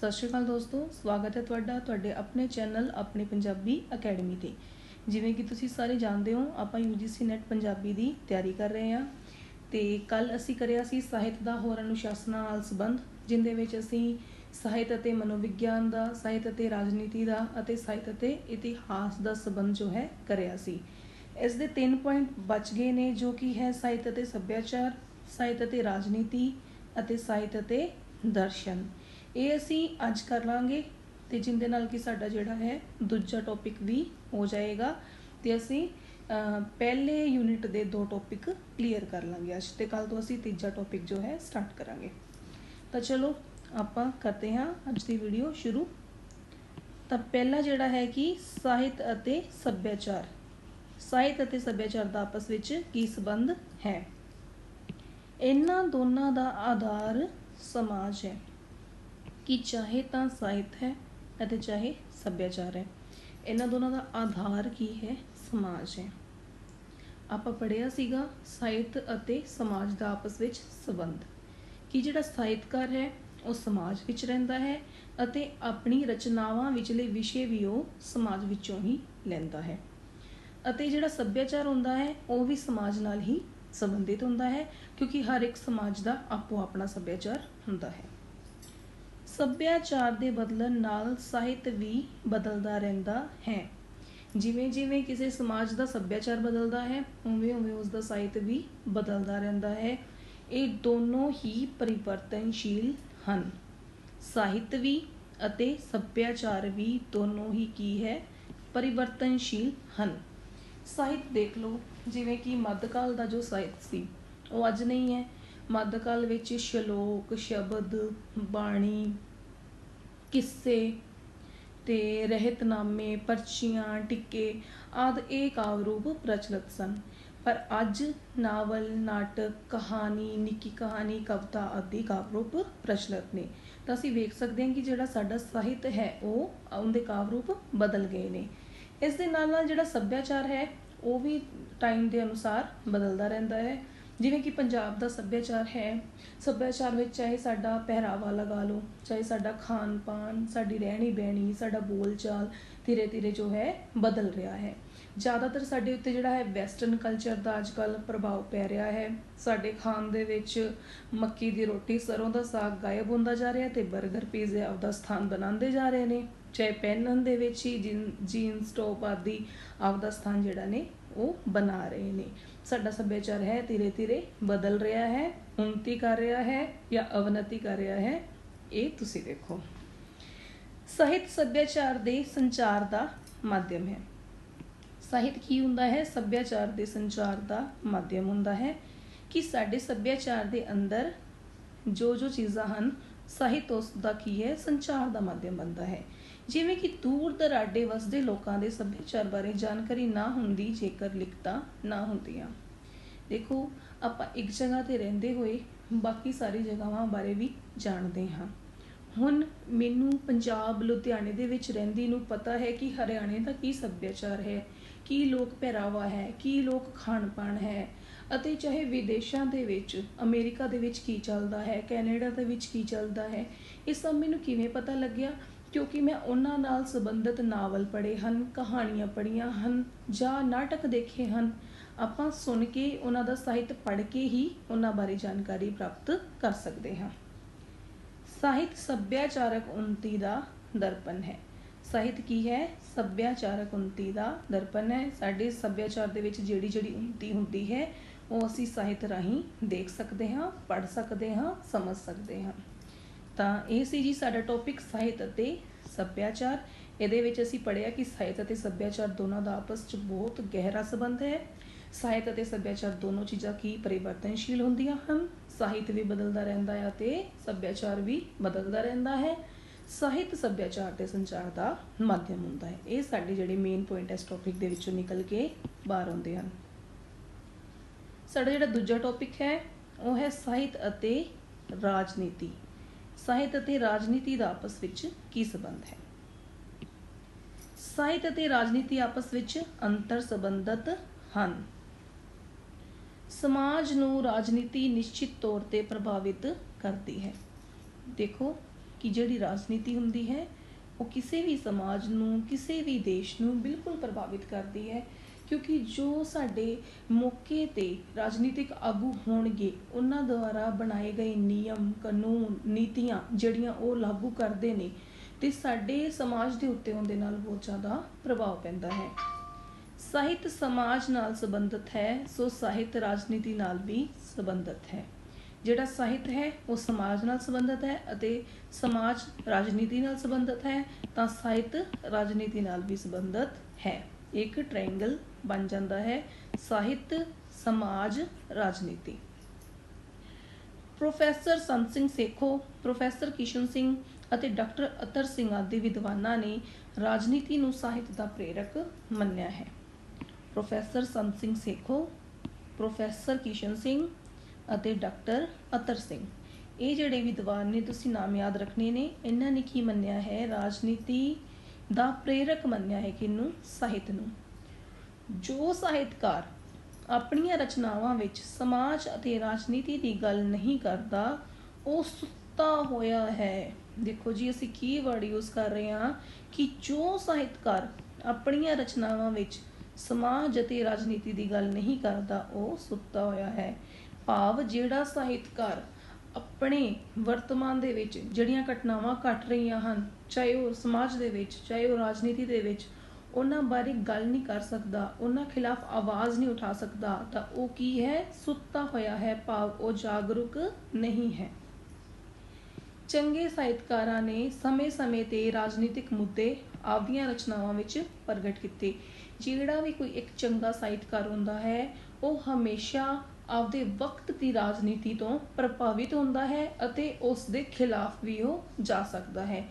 ਸਤਿ ਸ਼੍ਰੀ ਅਕਾਲ ਦੋਸਤੋ, ਸਵਾਗਤ ਹੈ ਤੁਹਾਡਾ ਤੁਹਾਡੇ ਆਪਣੇ ਚੈਨਲ ਆਪਣੀ ਪੰਜਾਬੀ ਅਕੈਡਮੀ ਤੇ। ਜਿਵੇਂ ਕਿ ਤੁਸੀਂ ਸਾਰੇ ਜਾਣਦੇ ਹੋ, ਆਪਾਂ UGC ਨੈਟ ਪੰਜਾਬੀ ਦੀ ਤਿਆਰੀ ਕਰ ਰਹੇ ਹਾਂ। ਤੇ ਕੱਲ ਅਸੀਂ ਕਰਿਆ ਸੀ ਸਾਹਿਤ ਦਾ ਹੋਰ ਅਨੁਸ਼ਾਸਨਾਂ ਨਾਲ ਸੰਬੰਧ, ਜਿੰਦੇ ਵਿੱਚ ਅਸੀਂ ਸਾਹਿਤ ਅਤੇ ਮਨੋਵਿਗਿਆਨ ਦਾ, ਸਾਹਿਤ ਅਤੇ ਰਾਜਨੀਤੀ ਦਾ ਅਤੇ ਸਾਹਿਤ ਅਤੇ ਇਤਿਹਾਸ ਦਾ ਸੰਬੰਧ ਜੋ ਹੈ ਕਰਿਆ ਸੀ। ਇਸ ਦੇ ਤਿੰਨ ਪੁਆਇੰਟ ਬਚ ਗਏ ਨੇ, ਜੋ ਕਿ ਹੈ ਸਾਹਿਤ ਅਤੇ ਸੱਭਿਆਚਾਰ, ਸਾਹਿਤ ਅਤੇ ਰਾਜਨੀਤੀ ਅਤੇ ਸਾਹਿਤ ਅਤੇ ਦਰਸ਼ਨ। ਇਹ ਅਸੀਂ ਅੱਜ ਕਰ ਲਾਂਗੇ ਤੇ ਜਿੰਦੇ ਨਾਲ ਕਿ ਸਾਡਾ ਜਿਹੜਾ ਹੈ ਦੂਜਾ ਟੌਪਿਕ ਵੀ ਹੋ ਜਾਏਗਾ ਤੇ ਅਸੀਂ ਪਹਿਲੇ ਯੂਨਿਟ ਦੇ ਦੋ ਟੌਪਿਕ ਕਲੀਅਰ ਕਰ ਲਾਂਗੇ ਅੱਜ ਤੇ ਕੱਲ ਤੋਂ ਅਸੀਂ ਤੀਜਾ ਟੌਪਿਕ ਜੋ ਹੈ ਸਟਾਰਟ ਕਰਾਂਗੇ। ਤਾਂ ਚਲੋ, ਆਪਾਂ ਕਰਦੇ ਹਾਂ ਅੱਜ ਦੀ ਵੀਡੀਓ ਸ਼ੁਰੂ। ਤਾਂ ਪਹਿਲਾ ਜਿਹੜਾ ਹੈ ਕਿ ਸਾਹਿਤ ਅਤੇ ਸੱਭਿਆਚਾਰ। ਸਾਹਿਤ ਅਤੇ ਸੱਭਿਆਚਾਰ ਦਾ ਆਪਸ ਵਿੱਚ ਕੀ ਸੰਬੰਧ ਹੈ? ਇਹਨਾਂ ਦੋਨਾਂ ਦਾ ਆਧਾਰ ਸਮਾਜ ਹੈ। ਕਿ ਚਾਹੇ ਤਾਂ ਸਾਹਿਤ ਹੈ ਅਤੇ ਚਾਹੇ ਸੱਭਿਆਚਾਰ ਹੈ। ਇਹਨਾਂ ਦੋਨਾਂ ਦਾ ਆਧਾਰ ਕੀ ਹੈ? ਸਮਾਜ ਹੈ। ਆਪਾਂ ਪੜਿਆ ਸੀਗਾ ਸਾਹਿਤ ਅਤੇ ਸਮਾਜ ਦਾ ਆਪਸ ਵਿੱਚ ਸੰਬੰਧ। ਕਿ ਜਿਹੜਾ ਸਾਹਿਤਕਾਰ ਹੈ, ਉਹ ਸਮਾਜ ਵਿੱਚ ਰਹਿੰਦਾ ਹੈ ਅਤੇ ਆਪਣੀ ਰਚਨਾਵਾਂ ਵਿਚਲੇ ਵਿਸ਼ੇ ਵੀ ਉਹ ਸਮਾਜ ਵਿੱਚੋਂ ਹੀ ਲੈਂਦਾ ਹੈ। ਅਤੇ ਜਿਹੜਾ ਸੱਭਿਆਚਾਰ ਹੁੰਦਾ ਹੈ, ਉਹ ਵੀ ਸਮਾਜ ਨਾਲ ਹੀ ਸੰਬੰਧਿਤ ਹੁੰਦਾ ਹੈ, ਕਿਉਂਕਿ ਹਰ ਇੱਕ ਸਮਾਜ ਦਾ ਆਪੋ ਆਪਣਾ ਸੱਭਿਆਚਾਰ ਹੁੰਦਾ ਹੈ। ਸੱਭਿਆਚਾਰ ਦੇ ਬਦਲਣ ਨਾਲ ਸਾਹਿਤ ਵੀ ਬਦਲਦਾ ਰਹਿੰਦਾ ਹੈ। ਜਿਵੇਂ ਜਿਵੇਂ ਕਿਸੇ ਸਮਾਜ ਦਾ ਸੱਭਿਆਚਾਰ ਬਦਲਦਾ ਹੈ, ਉਵੇਂ ਉਵੇਂ ਉਸ ਦਾ ਸਾਹਿਤ ਵੀ ਬਦਲਦਾ ਰਹਿੰਦਾ ਹੈ। ਇਹ ਦੋਨੋਂ ਹੀ ਪਰਿਵਰਤਨਸ਼ੀਲ ਹਨ। ਸਾਹਿਤ ਵੀ ਅਤੇ ਸੱਭਿਆਚਾਰ ਵੀ ਦੋਨੋਂ ਹੀ ਕੀ ਹੈ? ਪਰਿਵਰਤਨਸ਼ੀਲ ਹਨ। ਸਾਹਿਤ ਦੇਖ ਲਓ, ਜਿਵੇਂ ਕਿ ਮੱਧਕਾਲ ਦਾ ਜੋ ਸਾਹਿਤ ਸੀ, ਉਹ ਅੱਜ ਨਹੀਂ ਹੈ। ਮੱਧਕਾਲ ਵਿੱਚ ਸ਼ਲੋਕ, ਸ਼ਬਦ, ਬਾਣੀ ਕਿੱਸੇ ਤੇ ਰਹਿਤਨਾਮੇ, ਪਰਚੀਆਂ, ਟਿੱਕੇ ਆਦਿ ਇਹ ਕਾਵਿ ਰੂਪ ਪ੍ਰਚਲਿਤ ਸਨ। ਪਰ ਅੱਜ ਨਾਵਲ, ਨਾਟਕ, ਕਹਾਣੀ, ਨਿੱਕੀ ਕਹਾਣੀ, ਕਵਿਤਾ ਆਦਿ ਕਾਵਿ ਰੂਪ ਪ੍ਰਚਲਿਤ ਨੇ। ਤਾਂ ਅਸੀਂ ਵੇਖ ਸਕਦੇ ਹਾਂ ਕਿ ਜਿਹੜਾ ਸਾਡਾ ਸਾਹਿਤ ਹੈ, ਉਹ ਉਹਦੇ ਕਾਵਿ ਰੂਪ ਬਦਲ ਗਏ ਨੇ। ਇਸ ਦੇ ਨਾਲ ਨਾਲ ਜਿਹੜਾ ਸੱਭਿਆਚਾਰ ਹੈ, ਉਹ ਵੀ ਟਾਈਮ ਦੇ ਅਨੁਸਾਰ ਬਦਲਦਾ ਰਹਿੰਦਾ ਹੈ। ਜਿਵੇਂ ਕਿ ਪੰਜਾਬ ਦਾ ਸੱਭਿਆਚਾਰ ਹੈ, ਸੱਭਿਆਚਾਰ ਵਿੱਚ ਚਾਹੇ ਸਾਡਾ ਪਹਿਰਾਵਾ ਲਗਾ ਲਓ, ਚਾਹੇ ਸਾਡਾ ਖਾਣ ਪਾਣ ਸਾਡੀ ਰਹਿਣੀ ਬਹਿਣੀ ਸਾਡਾ ਬੋਲਚਾਲ ਧੀਰੇ ਧੀਰੇ ਜੋ ਹੈ ਬਦਲ ਰਿਹਾ ਹੈ। ਜ਼ਿਆਦਾਤਰ ਸਾਡੇ ਉੱਤੇ ਜਿਹੜਾ ਹੈ ਵੈਸਟਰਨ ਕਲਚਰ ਦਾ ਅੱਜਕੱਲ ਪ੍ਰਭਾਵ ਪੈ ਰਿਹਾ ਹੈ। ਸਾਡੇ ਖਾਣ ਦੇ ਵਿੱਚ ਮੱਕੀ ਦੀ ਰੋਟੀ ਸਰੋਂ ਦਾ ਸਾਗ ਗਾਇਬ ਹੁੰਦਾ ਜਾ ਰਿਹਾ ਤੇ 버ਗਰ ਪੀਜ਼ੇ ਆਪਦਾ ਸਥਾਨ ਬਣਾਉਂਦੇ ਜਾ ਰਹੇ ਨੇ। ਚਾਹੇ ਪਹਿਨਣ ਦੇ ਵਿੱਚ ਹੀ ਜੀਨਸ ਟੌਪ ਆਦਿ ਆਪਦਾ ਸਥਾਨ ਜਿਹੜਾ ਨੇ ਉਹ ਬਣਾ ਰਹੇ ਨੇ। ਸਾਡਾ ਸੱਭਿਆਚਾਰ ਹੈ, ਧੀਰੇ ਧੀਰੇ ਬਦਲ ਰਿਹਾ ਹੈ ਉન્નਤੀ ਕਰ ਰਿਹਾ ਹੈ ਜਾਂ ਅਵਨਤੀ ਕਰ ਰਿਹਾ ਹੈ, ਇਹ ਤੁਸੀਂ ਦੇਖੋ। ਸਾਹਿਤ ਸੱਭਿਆਚਾਰ ਦੇ ਸੰਚਾਰ ਦਾ ਮਾਧਿਅਮ ਹੈ। ਸਾਹਿਤ ਕੀ ਹੁੰਦਾ ਹੈ? ਸੱਭਿਆਚਾਰ ਦੇ ਸੰਚਾਰ ਦਾ ਮਾਧਿਅਮ ਹੁੰਦਾ ਹੈ ਕਿ ਸਾਡੇ ਸੱਭਿਆਚਾਰ ਦੇ ਅੰਦਰ ਜੋ ਜੋ ਚੀਜ਼ਾਂ ਹਨ, ਸਾਹਿਤ ਉਸ ਦਾ ਕੀ ਹੈ? ਸੰਚਾਰ ਦਾ ਮਾਧਿਅਮ ਬਣਦਾ ਹੈ। ਜਿਵੇਂ ਕਿ ਦੂਰ ਦਰਾਡੇ ਵਸਦੇ ਲੋਕਾਂ ਦੇ ਸੱਭਿਆਚਾਰ ਬਾਰੇ ਜਾਣਕਾਰੀ ਨਾ ਹੁੰਦੀ ਜੇਕਰ ਲਿਖਤਾਂ ਨਾ ਹੁੰਦੀਆਂ। ਦੇਖੋ, ਆਪਾਂ ਇੱਕ ਜਗ੍ਹਾ ਤੇ ਰਹਿੰਦੇ ਹੋਏ ਬਾਕੀ ਸਾਰੀ ਜਗ੍ਹਾਵਾਂ ਬਾਰੇ ਵੀ ਜਾਣਦੇ ਹਾਂ। ਹੁਣ ਮੈਨੂੰ ਪੰਜਾਬ, ਲੁਧਿਆਣੇ ਦੇ ਵਿੱਚ ਰਹਿੰਦੀ ਨੂੰ ਪਤਾ ਹੈ ਕਿ ਹਰਿਆਣੇ ਦਾ ਕੀ ਸੱਭਿਆਚਾਰ ਹੈ, ਕੀ ਲੋਕ ਪਹਿਰਾਵਾ ਹੈ, ਕੀ ਲੋਕ ਖਾਣ ਪਾਣ ਹੈ ਅਤੇ ਚਾਹੇ ਵਿਦੇਸ਼ਾਂ ਦੇ ਵਿੱਚ, ਅਮਰੀਕਾ ਦੇ ਵਿੱਚ ਕੀ ਚੱਲਦਾ ਹੈ, ਕੈਨੇਡਾ ਦੇ ਵਿੱਚ ਕੀ ਚੱਲਦਾ ਹੈ, ਇਹ ਸਭ ਮੈਨੂੰ ਕਿਵੇਂ ਪਤਾ ਲੱਗਿਆ? ਕਿਉਂਕਿ ਮੈਂ ਉਹਨਾਂ ਨਾਲ ਸੰਬੰਧਿਤ ਨਾਵਲ ਪੜ੍ਹੇ ਹਨ, ਕਹਾਣੀਆਂ ਪੜ੍ਹੀਆਂ ਹਨ ਜਾਂ ਨਾਟਕ ਦੇਖੇ ਹਨ, ਆਪਾਂ ਸੁਣ ਕੇ ਉਹਨਾਂ ਦਾ ਸਾਹਿਤ ਪੜ੍ਹ ਕੇ ਹੀ ਉਹਨਾਂ ਬਾਰੇ ਜਾਣਕਾਰੀ ਪ੍ਰਾਪਤ ਕਰ ਸਕਦੇ ਹਾਂ। ਸਾਹਿਤ ਸੱਭਿਆਚਾਰਕ ਉਨਤੀ ਦਾ ਦਰਪਣ ਹੈ। ਸਾਹਿਤ ਕੀ ਹੈ? ਸੱਭਿਆਚਾਰਕ ਉਨਤੀ ਦਾ ਦਰਪਣ ਹੈ। ਸਾਡੇ ਸੱਭਿਆਚਾਰ ਦੇ ਵਿੱਚ ਜਿਹੜੀ ਜਿਹੜੀ ਉਨਤੀ ਹੁੰਦੀ ਹੈ, ਉਹ ਅਸੀਂ ਸਾਹਿਤ ਰਾਹੀਂ ਦੇਖ ਸਕਦੇ ਹਾਂ, ਪੜ੍ਹ ਸਕਦੇ ਹਾਂ, ਸਮਝ ਸਕਦੇ ਹਾਂ। ਤਾਂ ਇਹ ਸੀ ਜੀ ਸਾਡਾ ਟੌਪਿਕ ਸਾਹਿਤ ਅਤੇ ਸੱਭਿਆਚਾਰ। ਇਹਦੇ ਵਿੱਚ ਅਸੀਂ ਪੜ੍ਹਿਆ ਕਿ ਸਾਹਿਤ ਅਤੇ ਸੱਭਿਆਚਾਰ ਦੋਨਾਂ ਦਾ ਆਪਸ ਵਿੱਚ ਬਹੁਤ ਗਹਿਰਾ ਸੰਬੰਧ ਹੈ। ਸਾਹਿਤ ਅਤੇ ਸੱਭਿਆਚਾਰ ਦੋਨੋਂ ਚੀਜ਼ਾਂ ਕੀ ਪਰਿਵਰਤਨਸ਼ੀਲ ਹੁੰਦੀਆਂ ਹਨ? ਸਾਹਿਤ ਵੀ ਬਦਲਦਾ ਰਹਿੰਦਾ ਹੈ ਅਤੇ ਸੱਭਿਆਚਾਰ ਵੀ ਬਦਲਦਾ ਰਹਿੰਦਾ ਹੈ। ਸਾਹਿਤ, ਸੱਭਿਆਚਾਰ ਦੇ ਸੰਚਾਰ ਦਾ ਮਾਧਿਅਮ ਹੁੰਦਾ ਹੈ। ਇਹ ਸਾਡੇ ਜਿਹੜੇ ਮੇਨ ਪੁਆਇੰਟ ਇਸ ਟੌਪਿਕ ਦੇ ਵਿੱਚੋਂ ਨਿਕਲ ਕੇ ਬਾਹਰ ਆਉਂਦੇ ਹਨ। ਸਾਡਾ ਜਿਹੜਾ ਦੂਜਾ ਟੌਪਿਕ ਹੈ, ਉਹ ਹੈ ਸਾਹਿਤ ਅਤੇ ਰਾਜਨੀਤੀ। ਸਾਹਿਤ ਅਤੇ ਰਾਜਨੀਤੀ ਦਾ ਆਪਸ ਵਿੱਚ ਕੀ ਸੰਬੰਧ ਹੈ? ਸਾਹਿਤ ਅਤੇ ਰਾਜਨੀਤੀ ਆਪਸ ਵਿੱਚ ਅੰਤਰ ਸੰਬੰਧਤ ਹਨ। ਸਮਾਜ ਨੂੰ ਰਾਜਨੀਤੀ ਨਿਸ਼ਚਿਤ ਤੌਰ ਤੇ ਪ੍ਰਭਾਵਿਤ ਕਰਦੀ ਹੈ। ਦੇਖੋ ਕਿ ਜਿਹੜੀ ਰਾਜਨੀਤੀ ਹੁੰਦੀ ਹੈ, ਉਹ ਕਿਸੇ ਵੀ ਸਮਾਜ ਨੂੰ, ਕਿਸੇ ਵੀ ਦੇਸ਼ ਨੂੰ ਬਿਲਕੁਲ ਪ੍ਰਭਾਵਿਤ ਕਰਦੀ ਹੈ। ਕਿਉਂਕਿ ਜੋ ਸਾਡੇ ਮੌਕੇ ਤੇ ਰਾਜਨੀਤਿਕ ਆਗੂ ਹੋਣਗੇ, ਉਹਨਾਂ ਦੁਆਰਾ ਬਣਾਏ ਗਏ ਨਿਯਮ, ਕਾਨੂੰਨ, ਨੀਤੀਆਂ ਜਿਹੜੀਆਂ ਉਹ ਲਾਗੂ ਕਰਦੇ ਨੇ, ਤੇ ਸਾਡੇ ਸਮਾਜ ਦੇ ਉੱਤੇ ਉਹਦੇ ਨਾਲ ਬਹੁਤ ਜ਼ਿਆਦਾ ਪ੍ਰਭਾਵ ਪੈਂਦਾ ਹੈ। ਸਾਹਿਤ ਸਮਾਜ ਨਾਲ ਸੰਬੰਧਿਤ ਹੈ, ਸੋ ਸਾਹਿਤ ਰਾਜਨੀਤੀ ਨਾਲ ਵੀ ਸੰਬੰਧਿਤ ਹੈ। ਜਿਹੜਾ ਸਾਹਿਤ ਹੈ, ਉਹ ਸਮਾਜ ਨਾਲ ਸੰਬੰਧਿਤ ਹੈ ਅਤੇ ਸਮਾਜ ਰਾਜਨੀਤੀ ਨਾਲ ਸੰਬੰਧਿਤ ਹੈ, ਤਾਂ ਸਾਹਿਤ ਰਾਜਨੀਤੀ ਨਾਲ ਵੀ ਸੰਬੰਧਿਤ ਹੈ। ਇੱਕ ਟ੍ਰਾਇੰਗਲ ਬਣ ਜਾਂਦਾ ਹੈ। ਸਾਹਿਤ, ਸਮਾਜ, ਰਾਜਨੀਤੀ। ਪ੍ਰੋਫੈਸਰ ਸੰਤ ਸਿੰਘ ਸੇਖੋ, ਪ੍ਰੋਫੈਸਰ ਕਿਸ਼ਨ ਸਿੰਘ ਅਤੇ ਡਾਕਟਰ ਅਤਰ ਸਿੰਘ ਆਦਿ ਵਿਦਵਾਨਾਂ ਨੇ ਰਾਜਨੀਤੀ ਨੂੰ ਸਾਹਿਤ ਦਾ ਪ੍ਰੇਰਕ ਮੰਨਿਆ ਹੈ। ਪ੍ਰੋਫੈਸਰ ਸੰਤ ਸਿੰਘ ਸੇਖੋ, ਪ੍ਰੋਫੈਸਰ ਕਿਸ਼ਨ ਸਿੰਘ ਅਤੇ ਡਾਕਟਰ ਅਤਰ ਸਿੰਘ। ਇਹ ਜਿਹੜੇ ਵਿਦਵਾਨ ਨੇ, ਤੁਸੀਂ ਨਾਮ ਯਾਦ ਰੱਖਣੇ ਨੇ। ਇਹਨਾਂ ਨੇ ਕੀ ਮੰਨਿਆ ਹੈ? ਰਾਜਨੀਤੀ ਦਾ ਪ੍ਰੇਰਕ ਮੰਨਿਆ ਹੈ ਕਿਨੂੰ ਸਾਹਿਤ ਨੂੰ। ਜੋ ਸਾਹਿਤਕਾਰ ਆਪਣੀਆਂ ਰਚਨਾਵਾਂ ਵਿੱਚ ਸਮਾਜ ਅਤੇ ਰਾਜਨੀਤੀ ਦੀ ਗੱਲ ਨਹੀਂ ਕਰਦਾ, ਉਹ ਸੁੱਤਾ ਹੋਇਆ ਹੈ। ਦੇਖੋ ਜੀ, ਅਸੀਂ ਕੀ ਵਰਡ ਯੂਜ਼ ਕਰ ਰਹੇ ਹਾਂ ਕਿ ਜੋ ਸਾਹਿਤਕਾਰ ਆਪਣੀਆਂ ਰਚਨਾਵਾਂ ਵਿੱਚ ਸਮਾਜ ਅਤੇ ਰਾਜਨੀਤੀ ਦੀ ਗੱਲ ਨਹੀਂ ਕਰਦਾ, ਉਹ ਸੁੱਤਾ ਹੋਇਆ ਹੈ। ਭਾਵ ਜਿਹੜਾ ਸਾਹਿਤਕਾਰ ਆਪਣੇ ਵਰਤਮਾਨ ਦੇ ਵਿੱਚ ਜਿਹੜੀਆਂ ਘਟਨਾਵਾਂ ਘਟ ਰਹੀਆਂ ਹਨ, ਚਾਹੇ ਉਹ ਸਮਾਜ ਦੇ ਵਿੱਚ, ਚਾਹੇ ਉਹ ਰਾਜਨੀਤੀ ਦੇ ਵਿੱਚ, ਉਹਨਾਂ ਬਾਰੇ ਗੱਲ ਨਹੀਂ ਕਰ ਸਕਦਾ, ਉਹਨਾਂ ਖਿਲਾਫ ਆਵਾਜ਼ ਨਹੀਂ ਉਠਾ ਸਕਦਾ, ਤਾਂ ਉਹ ਕੀ ਹੈ? ਸੁੱਤਾ ਹੋਇਆ ਹੈ, ਭਾਵ ਉਹ ਜਾਗਰੂਕ ਨਹੀਂ ਹੈ। ਚੰਗੇ ਸਾਹਿਤਕਾਰਾਂ ਨੇ ਸਮੇਂ-ਸਮੇਂ ਤੇ ਰਾਜਨੀਤਿਕ ਮੁੱਦੇ ਆਪਦੀਆਂ ਰਚਨਾਵਾਂ ਵਿੱਚ ਪ੍ਰਗਟ ਕੀਤੇ। ਜਿਹੜਾ ਵੀ ਕੋਈ ਇੱਕ ਚੰਗਾ ਸਾਹਿਤਕਾਰ ਹੁੰਦਾ ਹੈ, ਉਹ ਹਮੇਸ਼ਾ ਆਪਦੇ ਵਕਤ ਦੀ ਰਾਜਨੀਤੀ ਤੋਂ ਪ੍ਰਭਾਵਿਤ ਹੁੰਦਾ ਹੈ ਅਤੇ ਉਸ ਦੇ ਖਿਲਾਫ ਵੀ ਉਹ ਜਾ ਸਕਦਾ ਹੈ।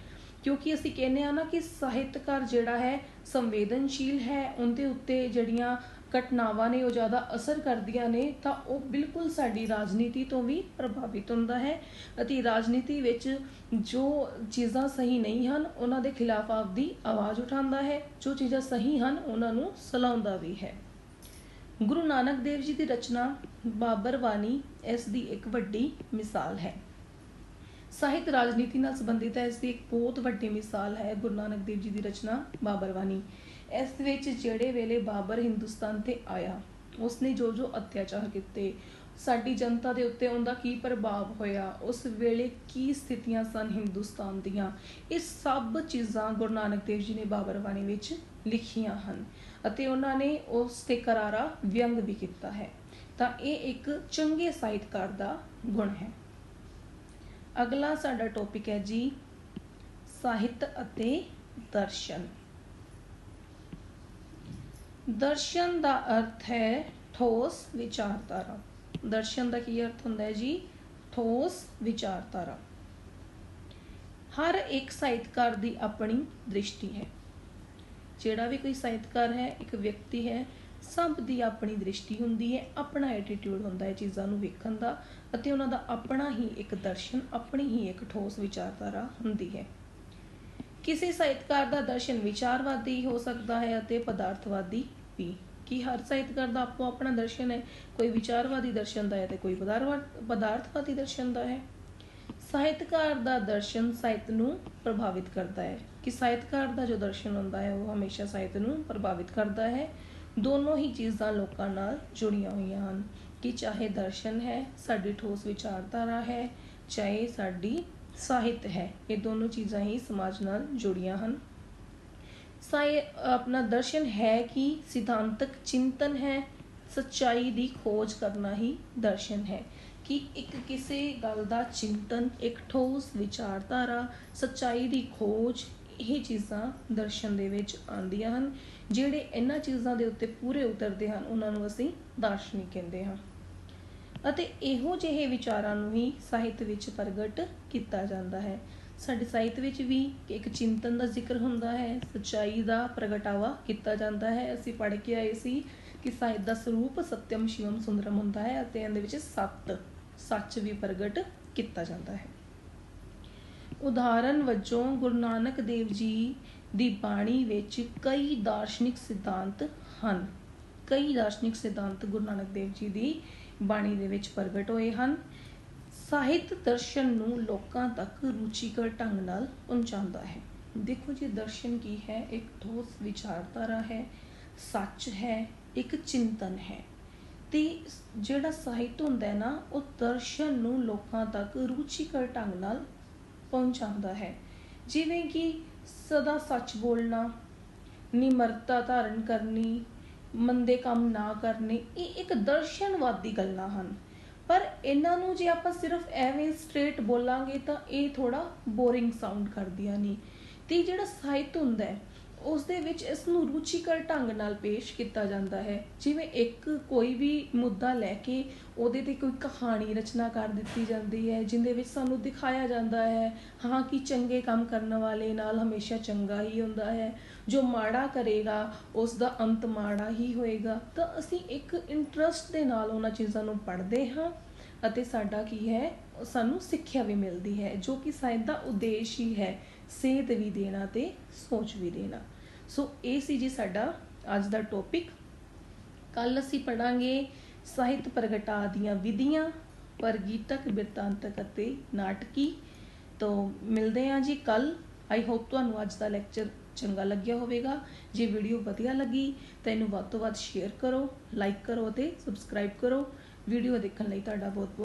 ਕਿਉਂਕਿ ਅਸੀਂ ਕਹਿੰਦੇ ਆ ਨਾ ਕਿ ਸਾਹਿਤਕਾਰ ਜਿਹੜਾ ਹੈ ਸੰਵੇਦਨਸ਼ੀਲ ਹੈ, ਉਹਦੇ ਉੱਤੇ ਜਿਹੜੀਆਂ ਘਟਨਾਵਾਂ ਨੇ ਉਹ ਜ਼ਿਆਦਾ ਅਸਰ ਕਰਦੀਆਂ ਨੇ, ਤਾਂ ਉਹ ਬਿਲਕੁਲ ਸਾਡੀ ਰਾਜਨੀਤੀ ਤੋਂ ਵੀ ਪ੍ਰਭਾਵਿਤ ਹੁੰਦਾ ਹੈ ਅਤੇ ਰਾਜਨੀਤੀ ਵਿੱਚ ਜੋ ਚੀਜ਼ਾਂ ਸਹੀ ਨਹੀਂ ਹਨ, ਉਹਨਾਂ ਦੇ ਖਿਲਾਫ ਆਪਦੀ ਆਵਾਜ਼ ਉਠਾਉਂਦਾ ਹੈ। ਜੋ ਚੀਜ਼ਾਂ ਸਹੀ ਹਨ, ਉਹਨਾਂ ਨੂੰ ਸਲਾਉਂਦਾ ਵੀ ਹੈ। ਗੁਰੂ ਨਾਨਕ ਦੇਵ ਜੀ ਦੀ ਰਚਨਾ ਬਾਬਰ ਇਸ ਦੀ ਇੱਕ ਵੱਡੀ ਮਿਸਾਲ ਹੈ। ਸਾਹਿਤ ਰਾਜਨੀਤੀ ਨਾਲ ਸੰਬੰਧਿਤ ਹੈ, ਇਸ ਦੀ ਇੱਕ ਬਹੁਤ ਵੱਡੀ ਮਿਸਾਲ ਹੈ ਗੁਰੂ ਨਾਨਕ ਦੇਵ ਜੀ ਦੀ ਰਚਨਾ ਬਾਬਰ ਇਸ ਵਿੱਚ ਜਿਹੜੇ ਵੇਲੇ ਬਾਬਰ ਹਿੰਦੁਸਤਾਨ ਤੇ ਆਇਆ, ਉਸਨੇ ਜੋ ਜੋ ਅਤਿਆਚਾਰ ਕੀਤੇ, ਸਾਡੀ ਜਨਤਾ ਦੇ ਉੱਤੇ ਉਹਦਾ ਕੀ ਪ੍ਰਭਾਵ ਹੋਇਆ, ਉਸ ਵੇਲੇ ਕੀ ਸਥਿਤੀਆਂ ਸਨ ਹਿੰਦੁਸਤਾਨ ਦੀਆਂ, ਇਹ ਸਭ ਚੀਜ਼ਾਂ ਗੁਰੂ ਨਾਨਕ ਦੇਵ ਜੀ ਨੇ ਬਾਬਰ ਬਾਣੀ ਵਿੱਚ ਲਿਖੀਆਂ ਹਨ। ਅਤੇ ਉਹਨਾਂ ਨੇ ਉਸ ਤੇ ਕਰਾਰਾ ਵਿਅੰਗ ਵੀ ਕੀਤਾ ਹੈ। ਤਾਂ ਇਹ ਇੱਕ ਚੰਗੇ ਸਾਹਿਤਕਾਰ ਦਾ ਗੁਣ ਹੈ। ਅਗਲਾ ਸਾਡਾ ਟੌਪਿਕ ਹੈ ਜੀ, ਸਾਹਿਤ ਅਤੇ ਦਰਸ਼ਨ। ਦਰਸ਼ਨ ਦਾ ਅਰਥ ਹੈ ਠੋਸ ਵਿਚਾਰਧਾਰਾ। ਦਰਸ਼ਨ ਦਾ ਕੀ ਅਰਥ ਹੁੰਦਾ ਹੈ ਜੀ? ਠੋਸ ਵਿਚਾਰਧਾਰਾ। ਹਰ ਇੱਕ ਸਾਹਿਤਕਾਰ ਦੀ ਆਪਣੀ ਦ੍ਰਿਸ਼ਟੀ ਹੈ। ਜਿਹੜਾ ਵੀ ਕੋਈ ਸਾਹਿਤਕਾਰ ਹੈ, ਇੱਕ ਵਿਅਕਤੀ ਹੈ, ਸਭ ਦੀ ਆਪਣੀ ਦ੍ਰਿਸ਼ਟੀ ਹੁੰਦੀ ਹੈ, ਆਪਣਾ ਐਟੀਟਿਊਡ ਹੁੰਦਾ ਹੈ ਚੀਜ਼ਾਂ ਨੂੰ ਵੇਖਣ ਦਾ ਅਤੇ ਉਹਨਾਂ ਦਾ ਆਪਣਾ ਹੀ ਇੱਕ ਦਰਸ਼ਨ, ਆਪਣੀ ਹੀ ਇੱਕ ਠੋਸ ਵਿਚਾਰਧਾਰਾ ਹੁੰਦੀ ਹੈ। ਕਿਸੇ ਸਾਹਿਤਕਾਰ ਦਾ ਦਰਸ਼ਨ ਵਿਚਾਰਵਾਦੀ ਹੋ ਸਕਦਾ ਹੈ ਅਤੇ ਪਦਾਰਥਵਾਦੀ ਵੀ। ਕਿ ਹਰ ਸਾਹਿਤਕਾਰ ਦਾ ਆਪੋ ਆਪਣਾ ਦਰਸ਼ਨ ਹੈ? ਕੋਈ ਵਿਚਾਰਵਾਦੀ ਦਰਸ਼ਨ ਦਾ ਹੈ ਤੇ ਕੋਈ ਪਦਾਰਥਵਾਦੀ ਦਰਸ਼ਨ ਦਾ ਹੈ। ਸਾਹਿਤਕਾਰ ਦਾ ਦਰਸ਼ਨ ਸਾਹਿਤ ਨੂੰ ਪ੍ਰਭਾਵਿਤ ਕਰਦਾ ਹੈ। ਕਿ ਸਾਹਿਤਕਾਰ ਦਾ ਜੋ ਦਰਸ਼ਨ ਹੁੰਦਾ ਹੈ, ਉਹ ਹਮੇਸ਼ਾ ਸਾਹਿਤ ਨੂੰ ਪ੍ਰਭਾਵਿਤ ਕਰਦਾ ਹੈ। ਦੋਨੋਂ ਹੀ ਚੀਜ਼ਾਂ ਲੋਕਾਂ ਨਾਲ ਜੁੜੀਆਂ ਹੋਈਆਂ ਹਨ ਕਿ ਚਾਹੇ ਦਰਸ਼ਨ ਹੈ, ਸਾਡੀ ਠੋਸ ਵਿਚਾਰਧਾਰਾ ਹੈ, ਚਾਹੇ ਸਾਡੀ ਸਾਹਿਤ ਹੈ, ਇਹ ਦੋਨੋਂ ਚੀਜ਼ਾਂ ਹੀ ਸਮਾਜ ਨਾਲ ਜੁੜੀਆਂ ਹਨ। ਸਾਇ, ਆਪਣਾ ਦਰਸ਼ਨ ਹੈ ਕਿ ਸਿਧਾਂਤਕ ਚਿੰਤਨ ਹੈ, ਸੱਚਾਈ ਦੀ ਖੋਜ ਕਰਨਾ ਹੀ ਦਰਸ਼ਨ ਹੈ। ਕਿ ਇੱਕ ਕਿਸੇ ਗੱਲ ਦਾ ਚਿੰਤਨ, ਇੱਕ ਠੋਸ ਵਿਚਾਰਧਾਰਾ, ਸੱਚਾਈ ਦੀ ਖੋਜ ਇਹ ਚੀਜ਼ਾਂ ਦਰਸ਼ਨ ਦੇ ਵਿੱਚ ਆਉਂਦੀਆਂ ਹਨ, ਜਿਹੜੇ ਇਹਨਾਂ ਚੀਜ਼ਾਂ ਦੇ ਉੱਤੇ ਪੂਰੇ ਉਤਰਦੇ ਹਨ, ਉਹਨਾਂ ਨੂੰ ਅਸੀਂ ਦਾਰਸ਼ਨਿਕ ਕਹਿੰਦੇ ਹਾਂ। ਅਤੇ ਇਹੋ ਜਿਹੇ ਵਿਚਾਰਾਂ ਨੂੰ ਹੀ ਸਾਹਿਤ ਵਿੱਚ ਪ੍ਰਗਟ ਕੀਤਾ ਜਾਂਦਾ ਹੈ। ਸਾਡੇ ਸਾਹਿਤ ਵਿੱਚ ਵੀ ਇੱਕ ਚਿੰਤਨ ਦਾ ਜ਼ਿਕਰ ਹੁੰਦਾ ਹੈ, ਸਚਾਈ ਦਾ ਪ੍ਰਗਟਾਵਾ ਕੀਤਾ ਜਾਂਦਾ ਹੈ। ਅਸੀਂ ਪੜ੍ਹ ਕੇ ਆਏ ਸੀ ਕਿ ਸਾਹਿਤ ਦਾ ਸਰੂਪ ਸਤਿਅਮ, ਸ਼ਿਵਮ, ਸੁੰਦਰਮ ਹੁੰਦਾ ਹੈ ਅਤੇ ਇਹਦੇ ਵਿੱਚ ਸੱਤ, ਸੱਚ ਵੀ ਪ੍ਰਗਟ ਕੀਤਾ ਜਾਂਦਾ ਹੈ। ਉਦਾਹਰਨ ਵਜੋਂ ਗੁਰੂ ਨਾਨਕ ਦੇਵ ਜੀ ਦੀ ਬਾਣੀ ਵਿੱਚ ਕਈ ਦਾਰਸ਼ਨਿਕ ਸਿਧਾਂਤ ਹਨ। ਕਈ ਦਾਰਸ਼ਨਿਕ ਸਿਧਾਂਤ ਗੁਰੂ ਨਾਨਕ ਦੇਵ ਜੀ ਦੀ ਬਾਣੀ ਦੇ ਵਿੱਚ ਪ੍ਰਗਟ ਹੋਏ ਹਨ। ਸਾਹਿਤ ਦਰਸ਼ਨ ਨੂੰ ਲੋਕਾਂ ਤੱਕ ਰੁਚੀਕਰ ਢੰਗ ਨਾਲ ਪਹੁੰਚਾਉਂਦਾ ਹੈ। ਦੇਖੋ ਜੀ, ਦਰਸ਼ਨ ਕੀ ਹੈ? ਇੱਕ ਠੋਸ ਵਿਚਾਰਧਾਰਾ ਹੈ, ਸੱਚ ਹੈ, ਇੱਕ ਚਿੰਤਨ ਹੈ। ਤੇ ਜਿਹੜਾ ਸਾਹਿਤ ਹੁੰਦਾ ਹੈ ਨਾ, ਉਹ ਦਰਸ਼ਨ ਨੂੰ ਲੋਕਾਂ ਤੱਕ ਰੁਚੀਕਰ ਢੰਗ ਨਾਲ ਪਹੁੰਚਾਉਂਦਾ ਹੈ। ਜਿਵੇਂ ਕਿ ਸਦਾ ਸੱਚ ਬੋਲਣਾ, ਨਿਮਰਤਾ ਧਾਰਨ ਕਰਨੀ, ਮੰਦੇ ਕੰਮ ਨਾ ਕਰਨੇ, ਇਹ ਇੱਕ ਦਰਸ਼ਨਵਾਦੀ ਗੱਲਾਂ ਹਨ। ਪਰ ਇਹਨਾਂ ਨੂੰ ਜੇ ਆਪਾਂ ਸਿਰਫ ਐਵੇਂ ਸਟ੍ਰੇਟ ਬੋਲਾਂਗੇ ਤਾਂ ਇਹ ਥੋੜਾ ਬੋਰਿੰਗ ਸਾਊਂਡ ਕਰਦੀਆਂ ਨੇ। ਤੇ ਜਿਹੜਾ ਸਾਹਿਤ ਹੁੰਦਾ ਹੈ ਉਸ ਦੇ ਵਿੱਚ ਇਸ ਨੂੰ ਰੁਚੀਕਰ ਢੰਗ ਨਾਲ ਪੇਸ਼ ਕੀਤਾ ਜਾਂਦਾ ਹੈ। ਜਿਵੇਂ ਇੱਕ ਕੋਈ ਵੀ ਮੁੱਦਾ ਲੈ ਕੇ ਉਹਦੇ ਤੇ ਕੋਈ ਕਹਾਣੀ ਰਚਨਾ ਕਰ ਦਿੱਤੀ ਜਾਂਦੀ ਹੈ, ਜਿੰਦੇ ਵਿੱਚ ਸਾਨੂੰ ਦਿਖਾਇਆ ਜਾਂਦਾ ਹੈ, ਹਾਂ ਕਿ ਚੰਗੇ ਕੰਮ ਕਰਨ ਵਾਲੇ ਨਾਲ ਹਮੇਸ਼ਾ ਚੰਗਾ ਹੀ ਹੁੰਦਾ ਹੈ। ਜੋ ਮਾੜਾ ਕਰੇਗਾ ਉਸ ਦਾ ਅੰਤ ਮਾੜਾ ਹੀ ਹੋਏਗਾ। ਤਾਂ ਅਸੀਂ ਇੱਕ ਇੰਟਰਸਟ ਦੇ ਨਾਲ ਉਹਨਾਂ ਚੀਜ਼ਾਂ ਨੂੰ ਪੜ੍ਹਦੇ ਹਾਂ ਅਤੇ ਸਾਡਾ ਕੀ ਹੈ, ਸਾਨੂੰ ਸਿੱਖਿਆ ਵੀ ਮਿਲਦੀ ਹੈ, ਜੋ ਕਿ ਸਾਹਿਤ ਦਾ ਉਦੇਸ਼ ਹੀ ਹੈ। ਸੇਧ ਵੀ ਦੇਣਾ ਤੇ ਸੋਚ ਵੀ ਦੇਣਾ। ਸੋ ਇਹ ਸੀ ਜੀ ਸਾਡਾ ਅੱਜ ਦਾ ਟੌਪਿਕ ਕੱਲ ਅਸੀਂ ਪੜਾਂਗੇ ਸਾਹਿਤ ਪ੍ਰਗਟਾ ਦੀਆਂ ਵਿਧੀਆਂ ਪਰਗੀਤਕ ਬਿਰਤਾਂਤਕ ਅਤੇ ਨਾਟਕੀ। ਤੋਂ ਮਿਲਦੇ ਹਾਂ ਜੀ ਕੱਲ ਆਈ ਹੋਪ ਤੁਹਾਨੂੰ ਅੱਜ ਦਾ ਲੈਕਚਰ ਚੰਗਾ ਲੱਗਿਆ ਹੋਵੇਗਾ। ਜੇ ਵੀਡੀਓ ਵਧੀਆ ਲੱਗੀ ਤਾਂ ਇਹਨੂੰ ਵੱਧ ਤੋਂ ਵੱਧ ਸ਼ੇਅਰ ਕਰੋ ਲਾਈਕ ਕਰੋ ਅਤੇ ਸਬਸਕ੍ਰਾਈਬ ਕਰੋ। ਵੀਡੀਓ ਦੇਖਣ ਲਈ ਤੁਹਾਡਾ ਬਹੁਤ ਬਹੁਤ